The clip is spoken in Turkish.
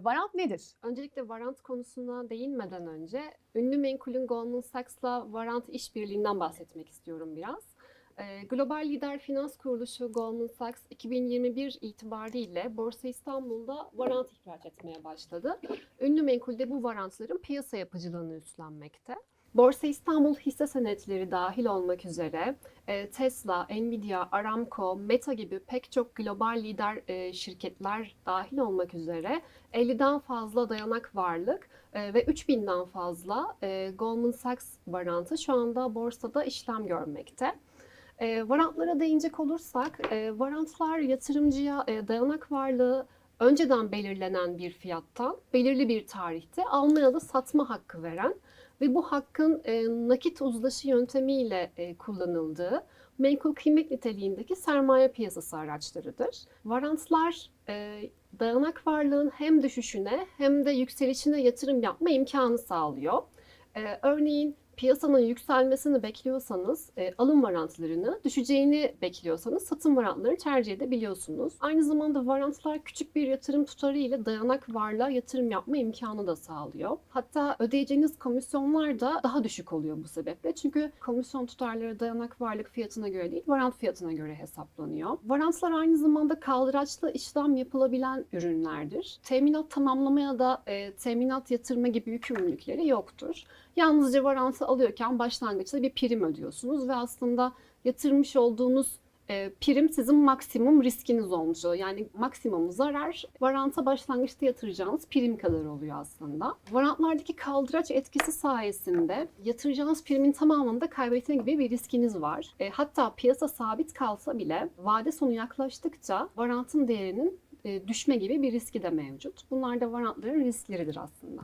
Varant nedir? Öncelikle varant konusuna değinmeden önce ünlü menkulün Goldman Sachs'la varant işbirliğinden bahsetmek istiyorum biraz. Ee, Global lider finans kuruluşu Goldman Sachs 2021 itibariyle Borsa İstanbul'da varant ihraç etmeye başladı. Ünlü menkul de bu varantların piyasa yapıcılığını üstlenmekte. Borsa İstanbul hisse senetleri dahil olmak üzere e, Tesla, Nvidia, Aramco, Meta gibi pek çok global lider e, şirketler dahil olmak üzere 50'den fazla dayanak varlık e, ve 3000'den fazla Goldman Sachs varantı şu anda borsada işlem görmekte. Varantlara değinecek olursak, varantlar yatırımcıya dayanak varlığı önceden belirlenen bir fiyattan belirli bir tarihte alma ya da satma hakkı veren ve bu hakkın e, nakit uzlaşı yöntemiyle e, kullanıldığı menkul kıymet niteliğindeki sermaye piyasası araçlarıdır. Varantlar e, dayanak varlığın hem düşüşüne hem de yükselişine yatırım yapma imkanı sağlıyor. Örneğin piyasanın yükselmesini bekliyorsanız e, alım varantlarını, düşeceğini bekliyorsanız satım varantlarını tercih edebiliyorsunuz. Aynı zamanda varantlar küçük bir yatırım tutarı ile dayanak varlığa yatırım yapma imkanı da sağlıyor. Hatta ödeyeceğiniz komisyonlar da daha düşük oluyor bu sebeple. Çünkü komisyon tutarları dayanak varlık fiyatına göre değil, varant fiyatına göre hesaplanıyor. Varantlar aynı zamanda kaldıraçlı işlem yapılabilen ürünlerdir. Teminat tamamlamaya da e, teminat yatırma gibi yükümlülükleri yoktur. Yalnızca varantı alıyorken başlangıçta bir prim ödüyorsunuz ve aslında yatırmış olduğunuz e, prim sizin maksimum riskiniz olmuş oluyor. Yani maksimum zarar varanta başlangıçta yatıracağınız prim kadar oluyor aslında. Varantlardaki kaldıraç etkisi sayesinde yatıracağınız primin tamamını da kaybetme gibi bir riskiniz var. E, hatta piyasa sabit kalsa bile vade sonu yaklaştıkça varantın değerinin e, düşme gibi bir riski de mevcut. Bunlar da varantların riskleridir aslında.